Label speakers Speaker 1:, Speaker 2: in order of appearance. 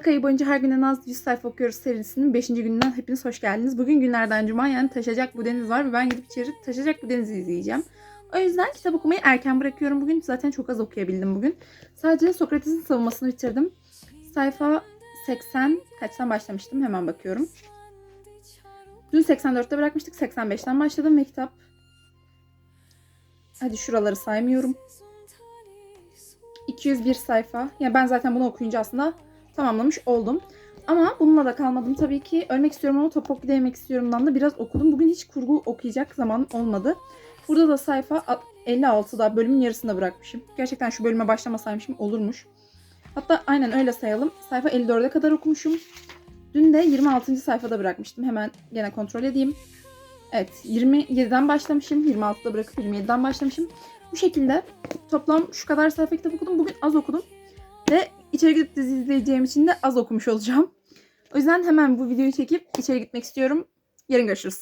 Speaker 1: Aralık ayı boyunca her gün en az 100 sayfa okuyoruz serisinin 5. gününden hepiniz hoş geldiniz. Bugün günlerden cuma yani Taşacak Bu Deniz var ve ben gidip içeri Taşacak Bu Deniz'i izleyeceğim. O yüzden kitap okumayı erken bırakıyorum bugün. Zaten çok az okuyabildim bugün. Sadece Sokrates'in savunmasını bitirdim. Sayfa 80 kaçtan başlamıştım hemen bakıyorum. Dün 84'te bırakmıştık. 85'ten başladım ve kitap Hadi şuraları saymıyorum. 201 sayfa. Ya ben zaten bunu okuyunca aslında tamamlamış oldum. Ama bununla da kalmadım tabii ki. Ölmek istiyorum ama Topokki'de yemek istiyorumdan da biraz okudum. Bugün hiç kurgu okuyacak zaman olmadı. Burada da sayfa 56'da bölümün yarısında bırakmışım. Gerçekten şu bölüme başlamasaymışım olurmuş. Hatta aynen öyle sayalım. Sayfa 54'e kadar okumuşum. Dün de 26. sayfada bırakmıştım. Hemen gene kontrol edeyim. Evet 27'den başlamışım. 26'da bırakıp 27'den başlamışım. Bu şekilde toplam şu kadar sayfa kitap okudum. Bugün az okudum. İçeri gidip dizi izleyeceğim için de az okumuş olacağım. O yüzden hemen bu videoyu çekip içeri gitmek istiyorum. Yarın görüşürüz.